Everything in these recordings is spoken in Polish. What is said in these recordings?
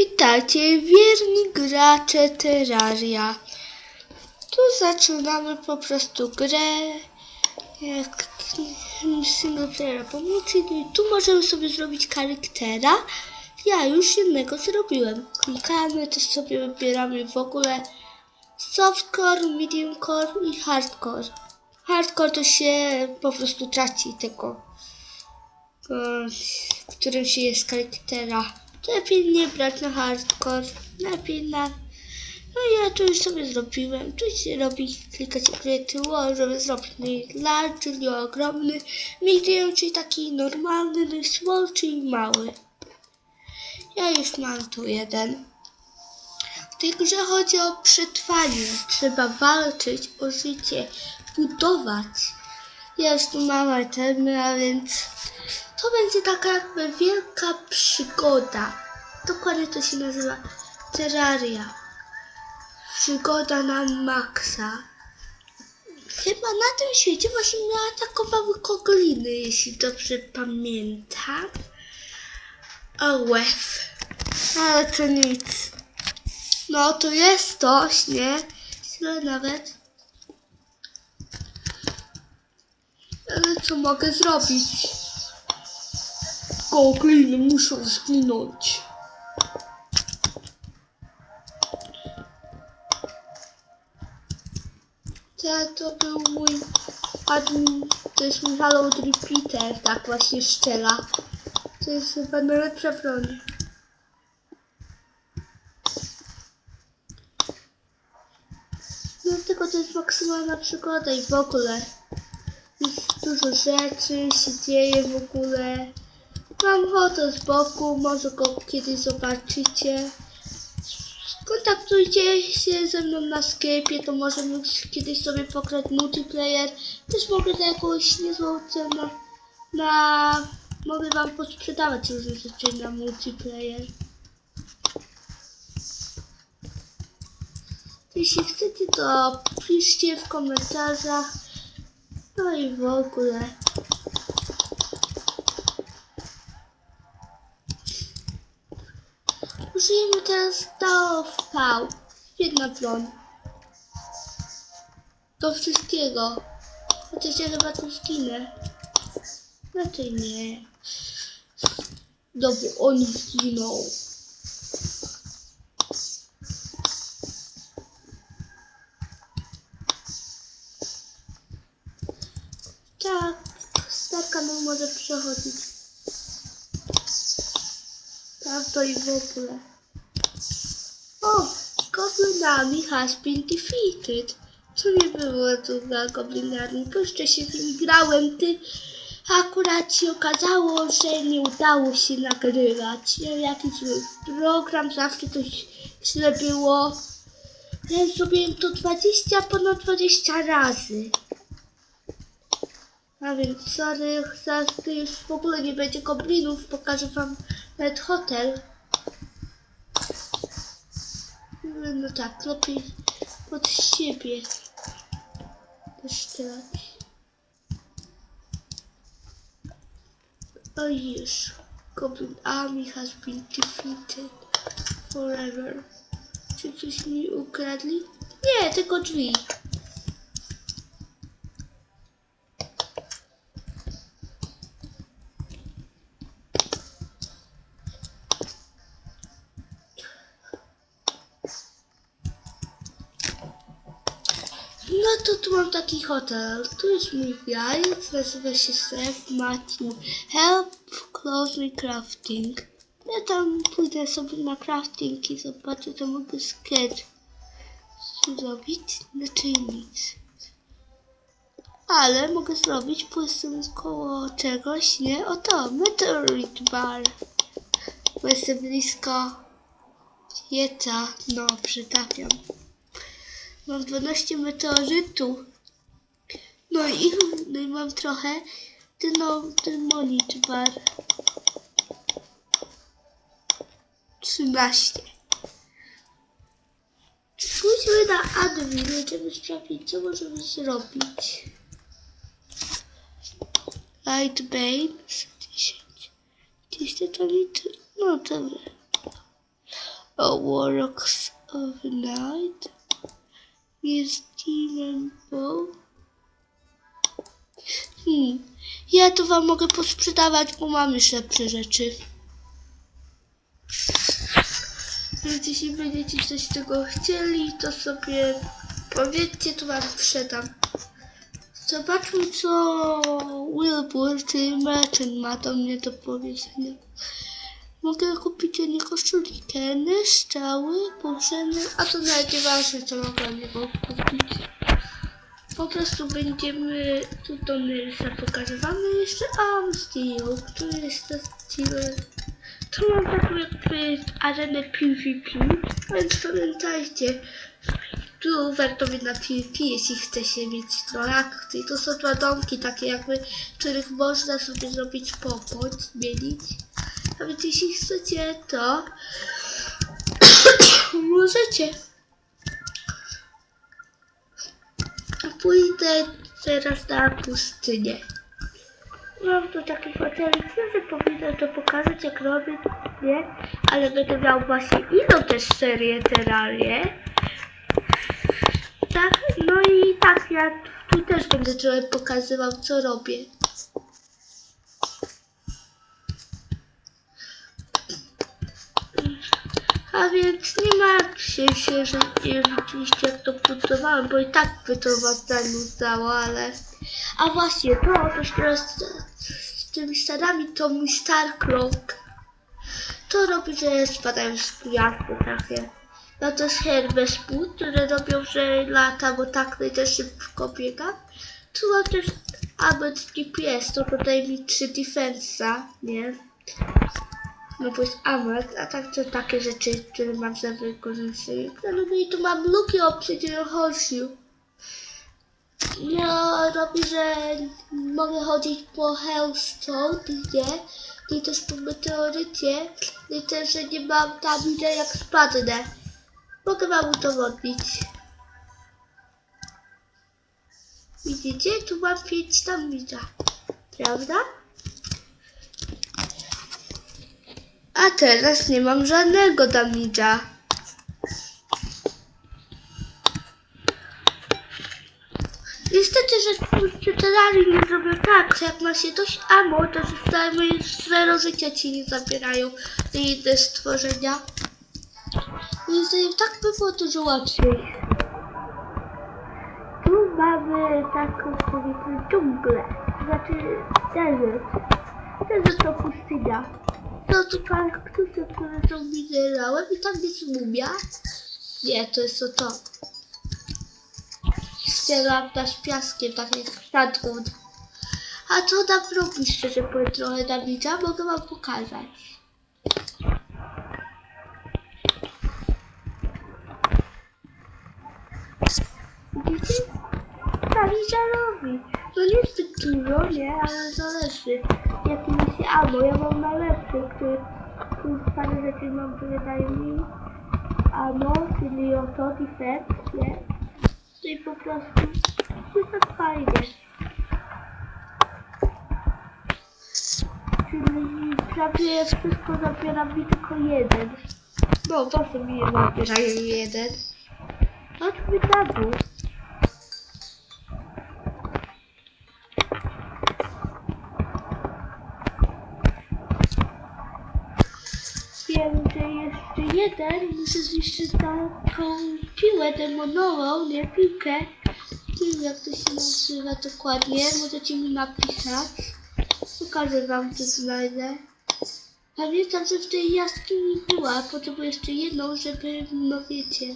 Witajcie, wierni gracze Terraria. Tu zaczynamy po prostu grę jak single player pomocy. Tu możemy sobie zrobić charaktera. Ja już jednego zrobiłem. Klikamy, to sobie wybieramy w ogóle softcore, mediumcore i hardcore. Hardcore to się po prostu traci tego, e, w którym się jest charaktera. Lepiej nie brać na hardcore, lepiej na... No ja to już sobie zrobiłem, się robi, create wall, żeby zrobić large, czyli ogromny, medium, czyli taki normalny, no small, czyli mały. Ja już mam tu jeden. W tej grze chodzi o przetrwanie. Trzeba walczyć o życie, budować. Ja już tu mam itemy, a więc to będzie taka jakby wielka przygoda. Dokładnie to się nazywa Terraria. Przygoda na maksa. Chyba na tym świecie właśnie mnie atakowały kogliny, jeśli dobrze pamiętam. O łeb. Ale to nic. No to jest coś, nie? Tyle nawet. Ale co mogę zrobić? Gogliny muszą zginąć. To był mój admin, to jest mój Halo Repeater, tak właśnie szczela. To jest chyba najlepsza broń. No tylko to jest maksymalna przygoda i w ogóle jest dużo rzeczy, się dzieje w ogóle. Mam foto z boku, może go kiedyś zobaczycie. Kontaktujcie się ze mną na Skype'ie, to możemy kiedyś sobie pograć multiplayer. Też mogę za jakąś niezłą cenę na... Mogę wam posprzedawać różne rzeczy na multiplayer. Jeśli chcecie, to piszcie w komentarzach. No i w ogóle. DOV. Jedna broń. Do wszystkiego. Chociaż ja chyba tu zginę. Raczej nie. Dobra, on zginął. Tak, starka nam może przechodzić. Tak, to i w ogóle. O, Goblin has been defeated. Co nie było tu na Goblin jeszcze się z nim grałem, ty. Akurat się okazało, że nie udało się nagrywać. Ja jakiś program, zawsze coś źle było. Ja zrobiłem to 20, ponad 20 razy. A więc sorry, zaraz tu już w ogóle nie będzie goblinów, pokażę wam nawet hotel. No tak, lepiej pod siebie strzelać. O już, Goblin Army has been defeated forever. Czy coś mi ukradli? Nie, tylko drzwi. No to tu mam taki hotel. Tu jest mój wiajec, nazywa się Seth Matthew. Help close me crafting. Ja tam pójdę sobie na crafting i zobaczę, co mogę sketch zrobić. Znaczy nic. Ale mogę zrobić, jestem koło czegoś, nie? Oto, meteorite bar. Bo jestem blisko Jeta. No, przytapiam. Mam 12 meteorytów. No i, no i mam trochę dyno, dymonit bar. 13. Pójdźmy na admin, żeby sprawdzić, co możemy zrobić. Light Bane 10. 10 to mi... No dobra. O Warlocks of Night. Jest Demon Bow. Hmm. Ja to wam mogę posprzedawać, bo mam już lepsze rzeczy. Więc jeśli będziecie coś tego chcieli, to sobie powiedzcie, to wam sprzedam. Zobaczmy, co Wilbur, czyli Merchant ma do mnie do powiedzenia. Mogę kupić niego shurikeny, strzały, potrzebne, a to nawet nieważne, co mogę niego kupić. Po prostu będziemy, tu do Nilsa pokazywamy jeszcze Steel, który jest to Steel. Tu mam taką jakby arenę PvP, więc pamiętajcie, tu warto być na PvP, jeśli chce się mieć trochę akcji. To są dwa domki takie jakby, których można sobie zrobić pokój, zmienić. A więc jeśli chcecie to, możecie. Pójdę teraz na pustynię. Mam tu taki fotelik, że powinnam to pokazać jak robię, nie? Ale będę miał właśnie inną też serię terarię. Tak, no i tak, ja tu też będę trochę pokazywał co robię. A więc nie martwcie się, że nie widzieliście jak to budowałem, bo i tak by to was zanudzało, ale... A właśnie, to też teraz z, z tymi stadami to mój Starcloak. To robi, że spadają z gwiazdy takie. No to jest herbe spód, które robią, że lata, bo tak no i też szybko biega. Tu mam też Abbott GPS, to dodaje mi 3 defensa, nie? No bo jest amulet, a tak takie rzeczy, które mam za wykorzystanie. No i tu mam luki obsiedione horseshoe. No, robi, że mogę chodzić po Hellstone, gdzie? I też po meteorycie. I też, że nie mam tam ile jak spadnę. Mogę wam udowodnić. Widzicie? Tu mam 5 tam widzę. Prawda? A teraz nie mam żadnego damage'a. Niestety, że Terrarii nie zrobią tak, że jak ma się dość ammo, to zostajemy zero życia ci nie zabierają te inne stworzenia. I zdaje, tak by było dużo łatwiej. Tu mamy taką powiedzmy dżunglę, znaczy desert. Desert to pustynia. To tu kaktusy, które są minerałem i tam jest mumia. Nie, to jest to to. Ścierawna z piaskiem, tak jak statką. A co tam robi, szczerze powiem, trochę na widza, mogę wam pokazać. Widzicie? Ta widza robi. To nie jest tak dużo, nie, ale zależy. Jaki ammo, ja mam najlepszy, który parę rzeczy mam, które dają mi ammo, czyli oto defense, nie? No i po prostu jest tak fajnie. Czyli prawie wszystko zabiera mi tylko jeden. No, zawsze mi je zabierają jeden. Chodźmy na dół. Jeden, muszę zniszczyć taką piłę demonową, nie piłkę. Nie wiem jak to się nazywa dokładnie, możecie mi napisać. Pokażę wam to znajdę. Pamiętam, że w tej jaskini była, potrzebuję jeszcze jedną, żeby, no wiecie.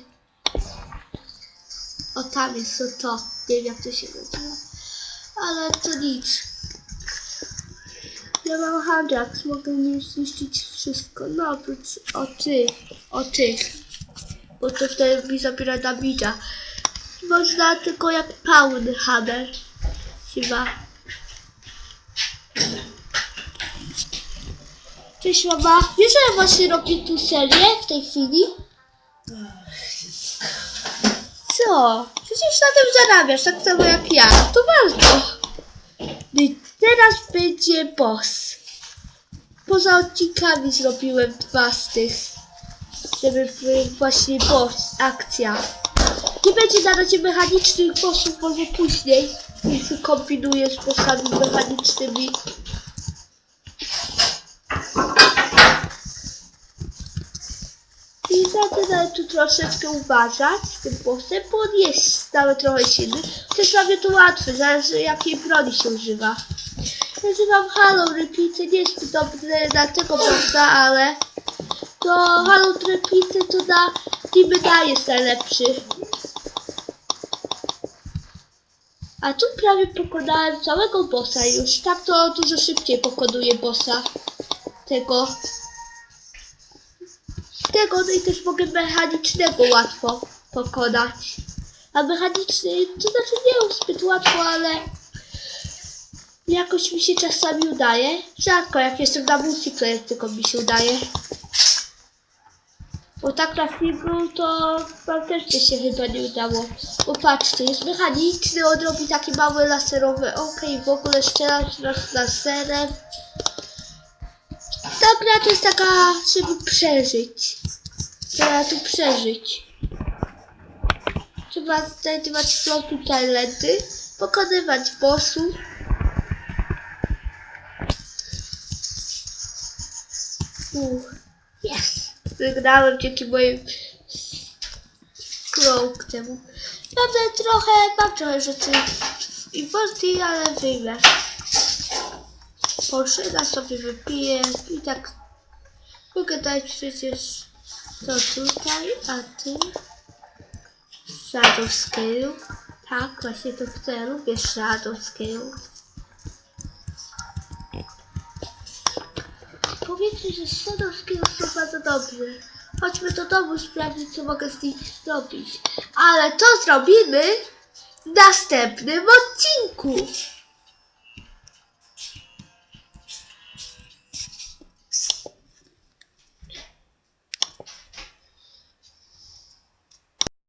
O tam jest to, to. nie wiem jak to się nazywa. Ale to nic. Ja mam Hajax, mogę mi zniszczyć wszystko. No oprócz o tych, o tych. Bo to wtedy mi zabiera damage'a. Można tylko jak Pound Hammer. Chyba. Cześć mama. Wiesz, że ja właśnie robię tu serię w tej chwili? Co? Przecież na tym zarabiasz, tak samo jak ja. To warto. Teraz będzie boss. Poza odcinkami zrobiłem dwa z tych żeby właśnie boss, akcja. Nie będzie na razie mechanicznych bossów, może później, jeśli kombinuję z bossami mechanicznymi. I zaczynam tu troszeczkę uważać z tym bossem, bo on jest nawet trochę silny. Też dla mnie to łatwe, zależy jakiej broni się używa. Używam Halo Repeaty, nie jest to dobre na tego bossa, ale to Halo Repeaty to na niby daje jest najlepszy. A tu prawie pokonałem całego bossa już. Tak to dużo szybciej pokonuję bossa. Tego. Tego, no i też mogę mechanicznego łatwo pokonać. A mechaniczny, to znaczy nie zbyt łatwo, ale jakoś mi się czasami udaje. Rzadko, jak jestem na multiplayer, tylko mi się udaje. Bo tak na filmu to wam też by się chyba nie udało. Bo patrzcie, jest mechaniczny, on robi takie małe laserowe oka i w ogóle strzela nas laserem. Ta gra to jest taka, żeby przeżyć. Trzeba tu przeżyć. Trzeba znajdować flotu talenty, pokonywać bossów. Uch, yes! Wygrałem dzięki moim krok temu. Mamy trochę, trochę rzeczy w importii, ale wyjmę. Poszedł sobie wypiję i tak mogę dać przecież to tutaj, a ty Shadow Scale. Tak, właśnie to chcę, lubię Shadow Scale. Powiedzcie, że Shadow Scale są bardzo dobrze. Chodźmy do domu sprawdzić, co mogę z nich zrobić. Ale to zrobimy w następnym odcinku.